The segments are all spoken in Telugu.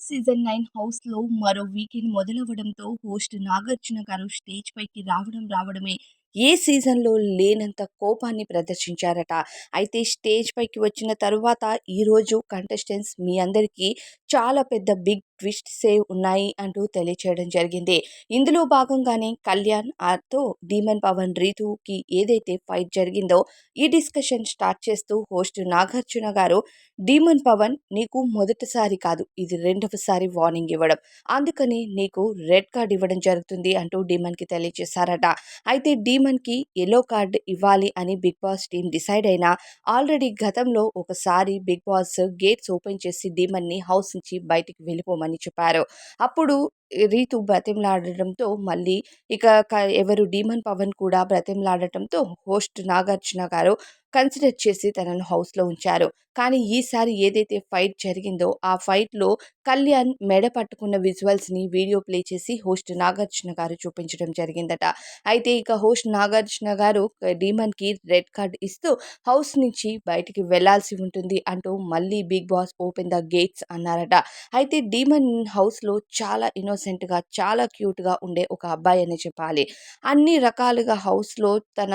సీజన్ నైన్ హౌస్లో మరో వీకెండ్ మొదలవడంతో హోస్ట్ నాగార్జున గారు స్టేజ్ పైకి రావడం రావడమే ఏ సీజన్లో లేనంత కోపాన్ని ప్రదర్శించారట? అయితే స్టేజ్ పైకి వచ్చిన తరువాత ఈరోజు కంటెస్టెంట్స్ మీ అందరికీ చాలా పెద్ద బిగ్ ట్విస్ట్ సేవ్ ఉన్నాయి అంటూ తెలియచేయడం జరిగింది. ఇందులో భాగంగానే కళ్యాణ్ ఆతో డీమన్ పవన్ రీతుకి ఏదైతే ఫైట్ జరిగిందో ఈ డిస్కషన్ స్టార్ట్ చేస్తూ హోస్ట్ నాగార్జున గారు డీమన్ పవన్ నీకు మొదటిసారి కాదు ఇది రెండవసారి వార్నింగ్ ఇవ్వడం. అందుకని నీకు రెడ్ కార్డ్ ఇవ్వడం జరుగుతుంది అంటూ డీమన్కి తెలియజేశారట అయితే డీమన్కి ఎల్లో కార్డు ఇవ్వాలి అని బిగ్ బాస్ టీం డిసైడ్ అయినా ఆల్రెడీ గతంలో ఒకసారి బిగ్ బాస్ గేట్స్ ఓపెన్ చేసి డీమన్ని హౌస్ నుంచి బయటికి వెళ్ళిపోమని చెప్పారు. అప్పుడు రీతు బ్రతిమలాడటంతో మళ్ళీ ఇక ఎవరు డీమన్ పవన్ కూడా బ్రతిమలాడటంతో హోస్ట్ నాగార్జున గారు కన్సిడర్ చేసి తనను హౌస్లో ఉంచారు. కానీ ఈసారి ఏదైతే ఫైట్ జరిగిందో ఆ ఫైట్లో కళ్యాణ్ మెడ పట్టుకున్న విజువల్స్ని వీడియో ప్లే చేసి హోస్ట్ నాగార్జున గారు చూపించడం జరిగిందట. అయితే ఇక హోస్ట్ నాగార్జున గారు డీమన్కి రెడ్ కార్డ్ ఇస్తూ హౌస్ నుంచి బయటికి వెళ్ళాల్సి ఉంటుంది అంటూ మళ్ళీ Bigg Boss open the gates అన్నారట. అయితే డీమన్ హౌస్లో చాలా ఇన్నోసెంట్గా చాలా క్యూట్గా ఉండే ఒక అబ్బాయి అని చెప్పాలి. అన్ని రకాలుగా హౌస్లో తన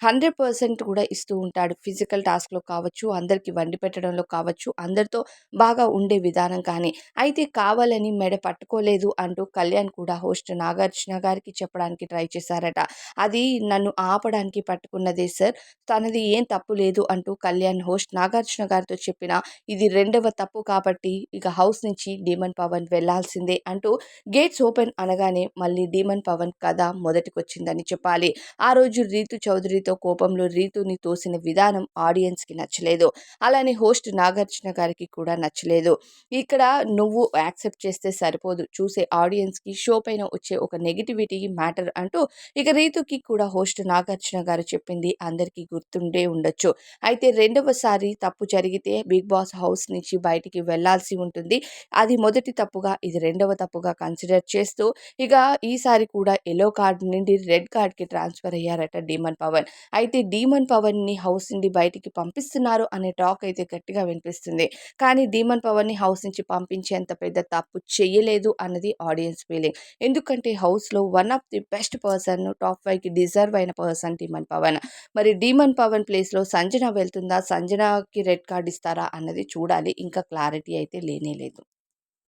హండ్రెడ్ పర్సెంట్ కూడా ఇస్తూ ఉంటాడు. ఫిజికల్ టాస్క్లో కావచ్చు అందరికీ వండి పెట్టడంలో కావచ్చు అందరితో బాగా ఉండే విధానం కానీ. అయితే కావాలని మెడ పట్టుకోలేదు అంటూ కళ్యాణ్ కూడా హోస్ట్ నాగార్జున గారికి చెప్పడానికి ట్రై చేశారట. అది నన్ను ఆపడానికి పట్టుకున్నదే సార్. తనది ఏం తప్పు లేదు అంటూ కళ్యాణ్ హోస్ట్ నాగార్జున గారితో చెప్పిన ఇది రెండవ తప్పు కాబట్టి ఇక హౌస్ నుంచి డీమన్ పవన్ వెళ్ళాల్సిందే అంటూ గేట్స్ ఓపెన్ అనగానే మళ్ళీ డీమన్ పవన్ కథ మొదటికొచ్చిందని చెప్పాలి. ఆ రోజు రీతు చౌదరితో కోపంలో రీతుని తోసిన విధానం ఆడియన్స్కి నచ్చలేదు. అలానే హోస్ట్ నాగార్జున గారికి కూడా నచ్చలేదు. ఇక్కడ నువ్వు యాక్సెప్ట్ చేస్తే సరిపోదు. చూసే ఆడియన్స్కి షో పైన వచ్చే ఒక నెగిటివిటీ మ్యాటర్ అంటూ ఇక రీతుకి కూడా హోస్ట్ నాగార్జున గారు చెప్పింది అందరికీ గుర్తుండే ఉండొచ్చు. అయితే రెండవసారి తప్పు జరిగితే బిగ్ బాస్ హౌస్ నుంచి బయటికి వెళ్ళాల్సి ఉంటుంది. అది మొదటి తప్పుగా ఇది రెండవ తప్పుగా కన్సిడర్ చేస్తూ ఇక ఈసారి కూడా ఎల్లో కార్డ్ నుండి రెడ్ కార్డ్కి ట్రాన్స్ఫర్ అయ్యారట డీమన్ పవన్. అయితే డీమన్ పవన్ని హౌస్ నుండి బయటికి పంపిస్తున్నారు అనే టాక్ అయితే గట్టిగా వినిపిస్తుంది. కానీ డీమన్ పవర్ని హౌస్ నుంచి పంపించేంత పెద్ద తప్పు చేయలేదు అన్నది ఆడియన్స్ ఫీలింగ్. ఎందుకంటే హౌస్లో one of the best person top ఫైవ్కి డిజర్వ్ అయిన పర్సన్ డీమన్ పవన్. మరి డీమన్ పవన్ ప్లేస్లో సంజన వెళ్తుందా? సంజనకి రెడ్ కార్డ్ ఇస్తారా? అన్నది చూడాలి. ఇంకా క్లారిటీ అయితే లేనే లేదు.